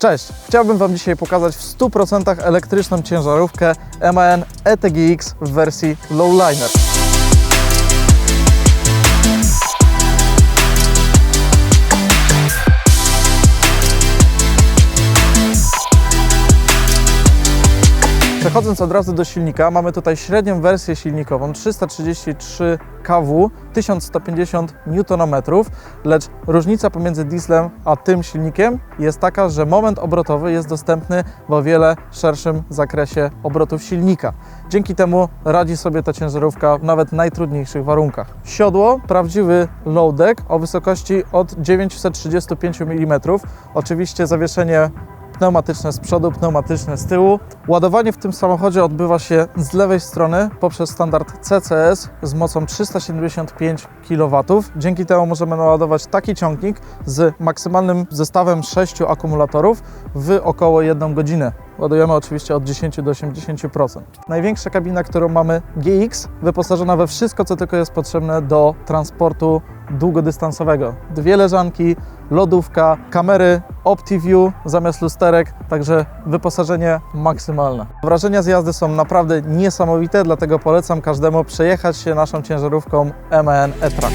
Cześć! Chciałbym Wam dzisiaj pokazać w 100% elektryczną ciężarówkę MAN ETGX w wersji Lowliner. Przechodząc od razu do silnika, mamy tutaj średnią wersję silnikową 333 kW, 1150 Nm, lecz różnica pomiędzy dieslem a tym silnikiem jest taka, że moment obrotowy jest dostępny w o wiele szerszym zakresie obrotów silnika. Dzięki temu radzi sobie ta ciężarówka w nawet najtrudniejszych warunkach. Siodło, prawdziwy low deck o wysokości od 935 mm. Oczywiście zawieszenie pneumatyczne z przodu, pneumatyczne z tyłu. Ładowanie w tym samochodzie odbywa się z lewej strony poprzez standard CCS z mocą 375 kW. Dzięki temu możemy naładować taki ciągnik z maksymalnym zestawem 6 akumulatorów w około 1 godzinę. Ładujemy oczywiście od 10 do 80%. Największa kabina, którą mamy GX, wyposażona we wszystko, co tylko jest potrzebne do transportu długodystansowego. Dwie leżanki, lodówka, kamery OptiView zamiast lusterek, także wyposażenie maksymalne. Wrażenia z jazdy są naprawdę niesamowite, dlatego polecam każdemu przejechać się naszą ciężarówką MAN E-Track.